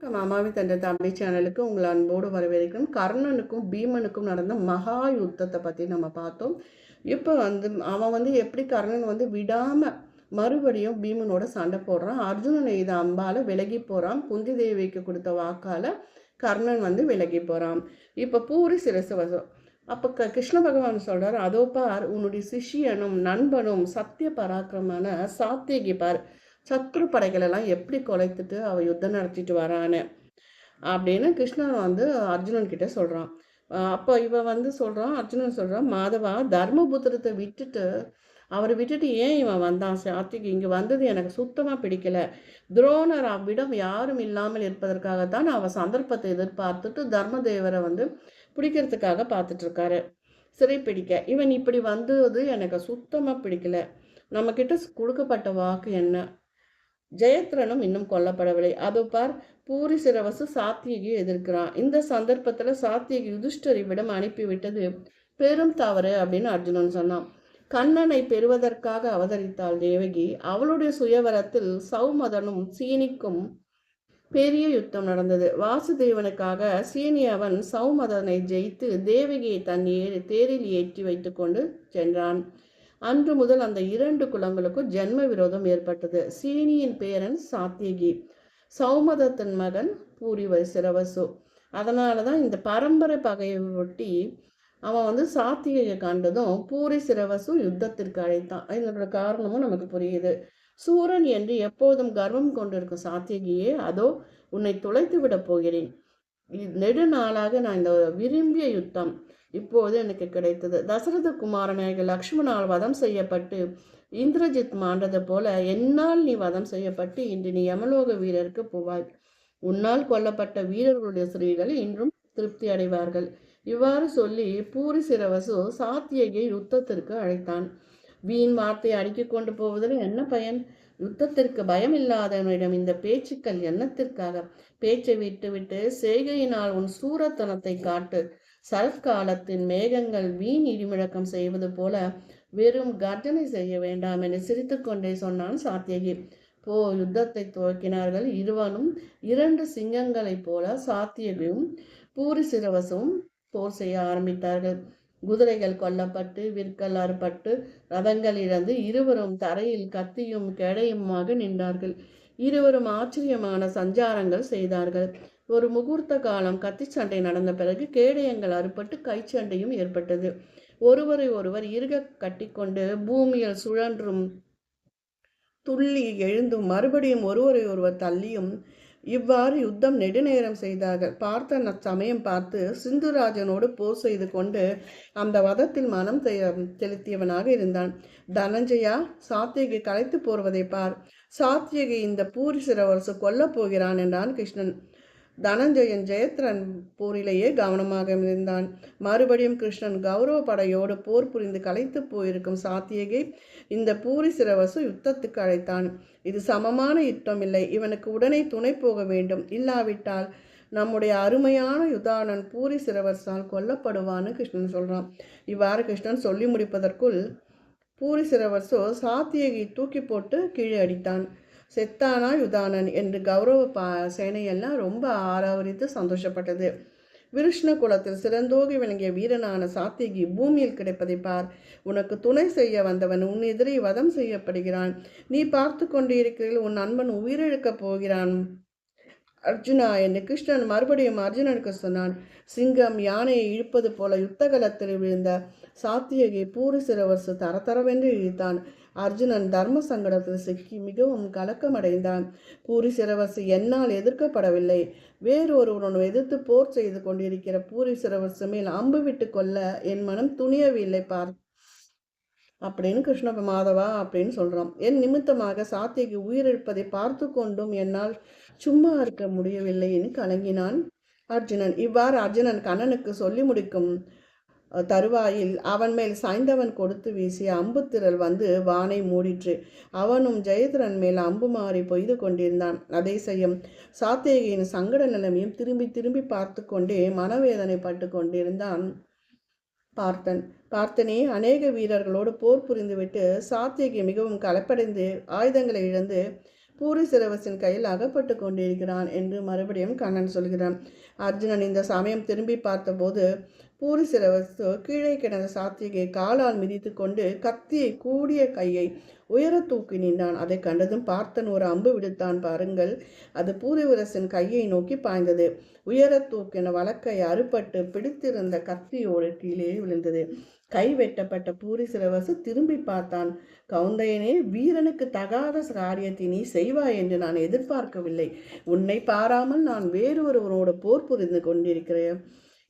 மாமாவி தந்த தம்பி சேனலுக்கு உங்களை அன்போடு வரவேற்கிறோம் கர்ணனுக்கும் பீமனுக்கும் நடந்த மகா யுத்தத்தை பற்றி நம்ம பார்த்தோம். இப்போ வந்து அவன் வந்து எப்படி கர்ணன் வந்து விடாமல் மறுபடியும் பீமனோட சண்டை போடுறான். அர்ஜுனன் இது அம்பால விலகி போகிறான் குந்தி தேவிக்கு கொடுத்த வாக்கால் கர்ணன் வந்து விலகி போகிறான் இப்போ பூரி சிரசவசம் அப்போ க கிருஷ்ண பகவான் சொல்கிறார் அதோ பார் உன்னுடைய சிஷியனும் நண்பனும் சத்திய பராக்கிரமான சாத்தியகி பார் சத்ரு படைகளெல்லாம் எப்படி குலைத்துட்டு அவ யுத்தம் நடத்திட்டு வரான்னு அப்படின்னு கிருஷ்ணன் வந்து அர்ஜுனன் கிட்ட சொல்கிறான் அப்போ இவன் வந்து சொல்கிறான் அர்ஜுனன் சொல்கிறான் மாதவா தர்மபுத்திரத்தை விட்டுட்டு அவரை விட்டுட்டு ஏன் இவன் வந்தான்? சாத்திக்கு இங்கே வந்தது எனக்கு சுத்தமாக பிடிக்கல. துரோணர் அவ்விடம் யாரும் இல்லாமல் இருப்பதற்காகத்தான் அவன் சந்தர்ப்பத்தை எதிர்பார்த்துட்டு தர்மதேவரை வந்து பிடிக்கிறதுக்காக பார்த்துட்டு இருக்காரு. சிறை பிடிக்க. இவன் இப்படி வந்தது எனக்கு சுத்தமாக பிடிக்கல. நம்மக்கிட்ட கொடுக்கப்பட்ட வாக்கு என்ன? ஜெயத்ரனும் இன்னும் கொல்லப்படவில்லை. அது பார் பூரி சிரவசு சாத்தியகியை எதிர்க்கிறான். இந்த சந்தர்ப்பத்தில் சாத்தியகி யுதிஷ்டரிவிடம் அனுப்பிவிட்டது பெரும் தவறு அப்படின்னு அர்ஜுனன் சொன்னான். கண்ணனை பெறுவதற்காக அவதரித்தாள் தேவகி. அவளுடைய சுயவரத்தில் சௌமதனும் சீனிக்கும் பெரிய யுத்தம் நடந்தது. வாசுதேவனுக்காக சீனியவன் சௌமதனை ஜெயித்து தேவகியை தன் ஏறி தேரில் ஏற்றி வைத்துக்கொண்டு சென்றான். அன்று முதல் அந்த இரண்டு குலங்களுக்கும் ஜென்ம விரோதம் ஏற்பட்டது. சீனியின் பேரன் சாத்தியகி. சௌமதத்தின் மகன் பூரி சிரவசு. அதனால தான் இந்த பரம்பரை பகையை ஒட்டி அவன் வந்து சாத்தியை கண்டதும் பூரி சிரவசும் யுத்தத்திற்கு அழைத்தான். இதனோட காரணமும் நமக்கு புரியுது. சூரன் என்று எப்போதும் கர்வம் கொண்டிருக்கும் சாத்தியகியே அதோ உன்னை துளைத்து விட போகிறேன். நெடுநாளாக நான் இந்த விரும்பிய யுத்தம் இப்போது எனக்கு கிடைத்தது. தசரத குமாரனாக லக்ஷ்மணால் வதம் செய்யப்பட்டு இந்திரஜித் மாண்டது போல என்னால் நீ வதம் செய்யப்பட்டு இன்று நீ யமலோக வீரருக்கு போவாய். உன்னால் கொல்லப்பட்ட வீரர்களுடைய ஸ்ரீகள் இன்றும் திருப்தி அடைவார்கள். இவ்வாறு சொல்லி பூரி சிரவசு சாத்தியகை யுத்தத்திற்கு அழைத்தான். வீண் வார்த்தை அடுக்கிக் கொண்டு போவதில் என்ன பயன்? யுத்தத்திற்கு பயம் இல்லாதவனிடம் இந்த பேச்சுக்கள் எண்ணத்திற்காக. பேச்சை விட்டுவிட்டு செய்கையினால் உன் சூரத்தனத்தை காட்டு. சரத்காலத்தின் மேகங்கள் வீண் இடிமுழக்கம் செய்வது போல வெறும் கர்ஜனை செய்ய வேண்டாம் என சிரித்துக்கொண்டே சொன்னான் சாத்தியகி. போ யுத்தத்தை துவக்கினார்கள் இருவனும் இரண்டு சிங்கங்களைப் போல சாத்தியகியும் பூரி சிரவசும் போர் செய்ய ஆரம்பித்தார்கள். குதிரைகள் கொல்லப்பட்டு விற்கல் அறுபட்டு ரதங்கள் இழந்து இருவரும் தரையில் கத்தியும் கெடையுமாக நின்றார்கள். இருவரும் ஆச்சரியமான சஞ்சாரங்கள் செய்தார்கள். ஒரு முகூர்த்த காலம் கத்தி சண்டை நடந்த பிறகு கேடயங்கள் அறுபட்டு கைச்சண்டையும் ஏற்பட்டது. ஒருவரை ஒருவர் இருக கட்டிக்கொண்டு பூமியில் சுழன்றும் துள்ளி எழுந்தும் மறுபடியும் ஒருவரை ஒருவர் தள்ளியும் இவ்வாறு யுத்தம் நெடுநேரம் செய்தார்கள். பார்த்த சமயம் பார்த்து சிந்துராஜனோடு போர் செய்து கொண்டு அந்த வதத்தில் மனம் செலுத்தியவனாக இருந்தான். தனஞ்சயா சாத்தியகை கலைத்து போர்வதை பார். சாத்தியகை இந்த பூரி சிறவரசு கொல்லப் போகிறான் என்றான் கிருஷ்ணன். தனஞ்சயன் ஜெயத்ரன் போரிலேயே கவனமாக இருந்தான். மறுபடியும் கிருஷ்ணன் கௌரவ படையோடு போர் புரிந்து கலைத்து போயிருக்கும் சாத்தியகை இந்த பூரி சிரவசு யுத்தத்துக்கு அழைத்தான். இது சமமான யுத்தம் இல்லை இவனுக்கு உடனே துணை போக வேண்டும். இல்லாவிட்டால் நம்முடைய அருமையான யுதானன் பூரி சிரவசால் கொல்லப்படுவான்னு கிருஷ்ணன் சொல்கிறான் இவ்வாறு கிருஷ்ணன் சொல்லி முடிப்பதற்குள் பூரி சிரவசோ சாத்தியகை தூக்கி போட்டு கீழே அடித்தான். செத்தானா யுதானன் என்று கௌரவ பா சேனையெல்லாம் ரொம்ப ஆராவரித்து சந்தோஷப்பட்டது. விருஷ்ண குலத்தில் சிறந்தோகி விளங்கிய வீரனான சாத்திகி பூமியில் கிடைப்பதை பார். உனக்கு துணை செய்ய வந்தவன் உன் எதிரே வதம் செய்யப்படுகிறான். நீ பார்த்து கொண்டிருக்கிறீர்கள் உன் நண்பன் உயிரிழக்கப் போகிறான். அர்ஜுனா என்று கிருஷ்ணன் மறுபடியும் அர்ஜுனனுக்கு சொன்னான். சிங்கம் யானையை இழுப்பது போல யுத்தகலத்தில் விழுந்த சாத்தியகை பூரி சிறவரசு தரத்தரவென்று இழுத்தான். அர்ஜுனன் தர்ம சங்கடத்தில் சிக்கி மிகவும் கலக்கமடைந்தான். பூரி சிரவசு என்னால் எதிர்க்கப்படவில்லை. வேறொருவனும் எதிர்த்து போர் செய்து கொண்டிருக்கிற பூரி சிரவசு மேல் அம்பு விட்டு கொள்ள என் மனம் துணியவில்லை பார். அப்படின்னு கிருஷ்ண மாதவா அப்படின்னு சொல்கிறான் என் நிமித்தமாக சாத்தியக்கு உயிரிழப்பதை பார்த்து கொண்டும் என்னால் சும்மா இருக்க முடியவில்லைன்னு கலங்கினான் அர்ஜுனன். இவ்வாறு அர்ஜுனன் கண்ணனுக்கு சொல்லி முடிக்கும். தருவாயில் அவன் மேல் சாய்ந்தவன் கொடுத்து வீசிய அம்புத்திரல் வந்து வானை மூடிற்று. அவனும் ஜெயதிரன் மேல் அம்பு மாறி பொய்து கொண்டிருந்தான். அதே செய்யும் சாத்தேகியின் சங்கட நிலைமையும் திரும்பி திரும்பி பார்த்து கொண்டே மனவேதனை பட்டு கொண்டிருந்தான் பார்த்தன். பார்த்தனே அநேக வீரர்களோடு போர் புரிந்துவிட்டு சாத்தியகி மிகவும் கலப்படைந்து ஆயுதங்களை இழந்து பூரி சிரவசின் கையில் அகப்பட்டு கொண்டிருக்கிறான் என்று மறுபடியும் கண்ணன் சொல்கிறான். அர்ஜுனன் இந்த சமயம் திரும்பி பார்த்தபோது பூரி சிரவசு கீழே கிடந்த சாத்தியகை காலால் மிதித்து கொண்டு கத்தியை கூடிய கையை உயர தூக்கி நின்றான். அதை கண்டதும் பார்த்தன் ஒரு அம்பு விடுத்தான். பாருங்கள் அது பூரிவரசன் கையை நோக்கி பாய்ந்தது. உயர தூக்கின வழக்கை அறுபட்டு பிடித்திருந்த கத்தியோடு கீழே விழுந்தது. கை வெட்டப்பட்ட பூரி சிறவசு திரும்பி பார்த்தான். கவுந்தையனே வீரனுக்கு தகாத காரியத்தை நீ செய்வாய் என்று நான் எதிர்பார்க்கவில்லை. உன்னை பாராமல் நான் வேறு ஒருவனோட போர் புரிந்து கொண்டிருக்கிறேன்.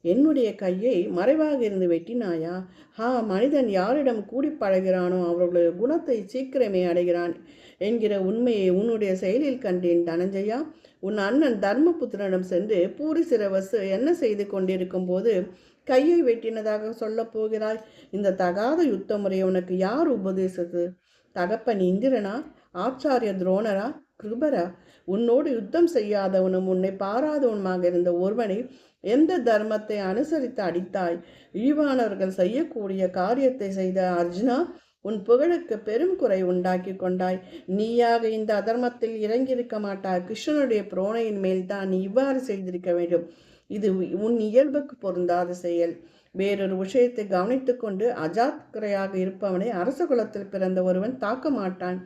என்னுடைய கையை மறைவாக இருந்து வெட்டினாயா? ஹா மனிதன் யாரிடம் கூடி பழகிறானோ அவர்களுடைய குணத்தை சீக்கிரமே அடைகிறான் என்கிற உண்மையை உன்னுடைய செயலில் கண்டேன் தனஞ்சயா. உன் அண்ணன் தர்மபுத்திரனிடம் சென்று பூரி சிறவசு என்ன செய்து கொண்டிருக்கும் போது கையை வெட்டினதாக சொல்லப் போகிறாய். இந்த தகாத யுத்த முறையை உனக்கு யார் உபதேசது தகப்பன் இந்திரனா? ஆச்சாரிய துரோணரா? கிருபரா? உன்னோடு யுத்தம் செய்யாதவனும் உன்னை பாராதவனுமாக இருந்த ஒருவனை எந்த தர்மத்தை அனுசரித்து அடித்தாய்? இழிவானவர்கள் செய்யக்கூடிய காரியத்தை செய்த அர்ஜுனா உன் புகழுக்கு பெரும் குறை உண்டாக்கி கொண்டாய். நீயாக இந்த அதர்மத்தில் இறங்கியிருக்க மாட்டாய். கிருஷ்ணனுடைய புரோணையின் மேல் தான் நீ இவ்வாறு செய்திருக்க வேண்டும். இது உன் இயல்புக்கு பொருந்தாத செயல். வேறொரு விஷயத்தை கவனித்து கொண்டு அஜாத்கரையாக இருப்பவனை அரச குலத்தில் பிறந்த ஒருவன் தாக்க மாட்டான்.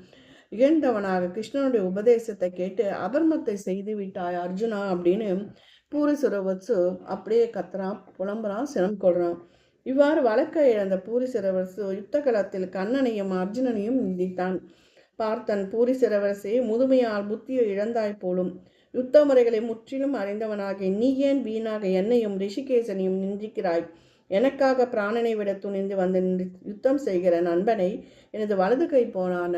இகழ்ந்தவனாக கிருஷ்ணனுடைய உபதேசத்தை கேட்டு அதர்மத்தை செய்து விட்டாய் அர்ஜுனா அப்படின்னு பூரிசுரவசு அப்படியே கத்துறான் புலம்புறான் சினம் கொள்றான். இவ்வாறு வழக்க இழந்த பூரி சிறவரசு யுத்த களத்தில் கண்ணனையும் அர்ஜுனனையும் நிந்தித்தான். பார்த்தன் பூரி சிறவரசே முதுமையால் புத்தியை இழந்தாய் போலும். யுத்த முறைகளை முற்றிலும் அறிந்தவனாக நீ ஏன் வீணாக என்னையும் ரிஷிகேசனையும் நிந்திக்கிறாய்? எனக்காக பிராணனை விட துணிந்து வந்து யுத்தம் செய்கிற நண்பனை எனது வலது கை போனான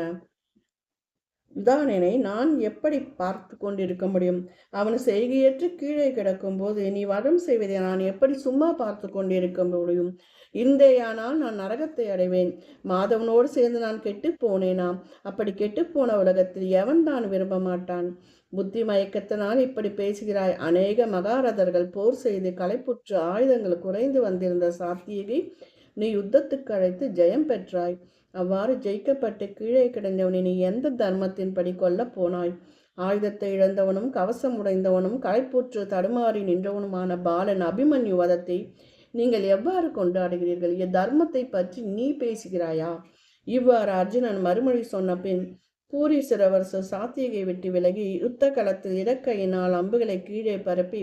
உதாரணனை நான் எப்படி பார்த்து கொண்டிருக்க முடியும்? அவன் செய்கையற்று கீழே கிடக்கும் போது நீ வதம் செய்வதை நான் எப்படி சும்மா பார்த்து கொண்டிருக்க முடியும்? இருந்தேயானால் நான் நரகத்தை அடைவேன். மாதவனோடு சேர்ந்து நான் கெட்டு போனேனா? அப்படி கெட்டுப்போன உலகத்தில் எவன் தான் விரும்ப மாட்டான்? புத்தி மயக்கத்தினால் இப்படி பேசுகிறாய். அநேக மகாரதர்கள் போர் செய்து களைப்புற்று ஆயுதங்கள் குறைந்து வந்திருந்த சாத்தியகை நீ யுத்தத்துக்கு அழைத்து ஜெயம் பெற்றாய். அவ்வாறு ஜெயிக்கப்பட்டு கீழே கிடந்தவனை நீ எந்த தர்மத்தின்படி கொல்ல போனாய்? ஆயுதத்தை இழந்தவனும் கவசம் உடைந்தவனும் களைப்பூற்று தடுமாறி நின்றவனுமான பாலன் அபிமன்யு வதத்தை நீங்கள் எவ்வாறு கொண்டாடுகிறீர்கள்? என் தர்மத்தை பற்றி நீ பேசுகிறாயா? இவ்வாறு அர்ஜுனன் மறுமொழி சொன்ன பின் பூரி சிறவரசு சாத்தியகை விட்டு விலகி யுத்த களத்தில் இடக்கையினால் அம்புகளை கீழே பரப்பி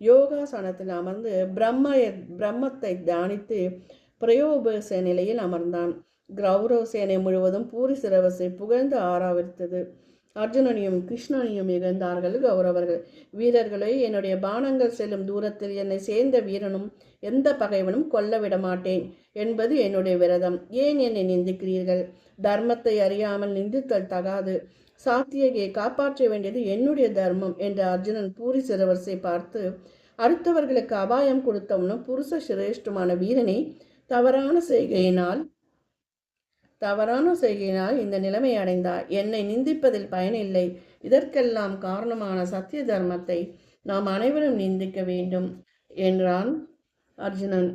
யோகாசனத்தில் அமர்ந்து பிரம்ம பிரம்மத்தை தியானித்து பிரயோபச நிலையில் அமர்ந்தான். கௌரவ சேனை முழுவதும் பூரி சிரவசை புகழ்ந்து ஆராவித்தது. அர்ஜுனனையும் கிருஷ்ணனையும் இகழ்ந்தார்கள் கௌரவர்கள். வீரர்களை என்னுடைய பானங்கள் செல்லும் தூரத்தில் என்னை சேர்ந்த வீரனும் எந்த பகைவனும் கொல்ல விட மாட்டேன் என்பது என்னுடைய விரதம். ஏன் என்னை நிந்திக்கிறீர்கள்? தர்மத்தை அறியாமல் நிந்தித்தல் தகாது. சாத்தியகையை காப்பாற்ற வேண்டியது என்னுடைய தர்மம் என்ற அர்ஜுனன் பூரி சிறவரசை பார்த்து அடுத்தவர்களுக்கு அபாயம் கொடுத்தவனும் புருஷ சிரேஷ்டமான வீரனை தவறான செய்கையினால் தவறான செய்கையினால் இந்த நிலைமை அடைந்தார். என்னை நிந்திப்பதில் பயனில்லை இதற்கெல்லாம் காரணமான சத்திய தர்மத்தை நாம் அனைவரும் நிந்திக்க வேண்டும் என்றான் அர்ஜுனன்.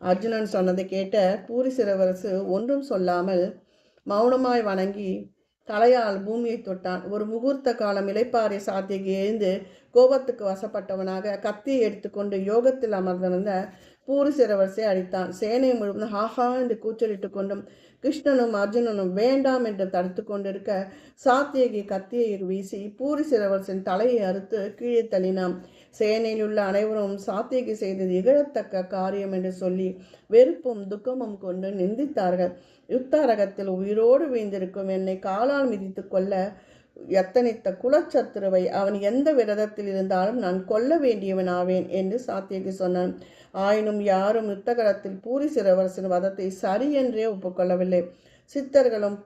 அர்ஜுனன் சொன்னதை கேட்ட பூரி சிறவரசு ஒன்றும் சொல்லாமல் மௌனமாய் வணங்கி தலையால் பூமியை தொட்டான். ஒரு முகூர்த்த காலம் இலைப்பாறை சாத்தியக்கு எழுந்து கோபத்துக்கு வசப்பட்டவனாக கத்தியை எடுத்துக்கொண்டு யோகத்தில் அமர்ந்திருந்த பூரிசிரவரசை அடித்தான். சேனை முழுவதும் ஹாஹா என்று கூச்சலிட்டு கொண்டும் கிருஷ்ணனும் அர்ஜுனனும் வேண்டாம் என்று தடுத்து கொண்டிருக்க சாத்தியகி கத்தியை வீசி பூரிசிரவரசின் தலையை அறுத்து கீழே தள்ளினான். சேனையில் உள்ள அனைவரும் சாத்தியகி செய்தது இகழத்தக்க காரியம் என்று சொல்லி வெறுப்பும் துக்கமும் கொண்டு நிந்தித்தார்கள். யுத்தாரகத்தில் உயிரோடு வீழ்ந்திருக்கும் என்னை காலால் மிதித்து கொள்ள எத்தனித்த குலச்சத்துருவை அவன் எந்த விரதத்தில் இருந்தாலும் நான் கொல்ல வேண்டியவன் ஆவேன் என்று சாத்தியகி சொன்னான். ஆயினும் யாரும் யுத்தகரத்தில் பூரி சிறவரசின் வதத்தை சரி என்றே ஒப்புக்கொள்ளவில்லை. சித்தர்களும்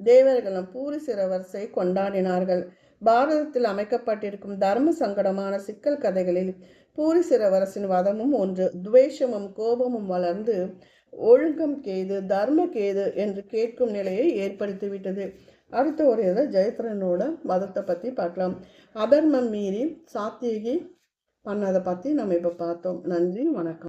தேவர்களும் பூரி சிறவரசை கொண்டாடினார்கள். பாரதத்தில் அமைக்கப்பட்டிருக்கும் தர்ம சங்கடமான சிக்கல் கதைகளில் பூரி சிறவரசின் வதமும் ஒன்று துவேஷமும் கோபமும் வளர்ந்து ஒழுங்கம் கேது தர்ம கேது என்று கேட்கும் நிலையை ஏற்படுத்திவிட்டது. அடுத்த ஒரு இதை ஜெயத்ரனோட மதத்தை பற்றி பார்க்கலாம். அதர்மம் மீறி சாத்தியகி பண்ணதை பற்றி நம்ம இப்போ பார்த்தோம். நன்றி வணக்கம்.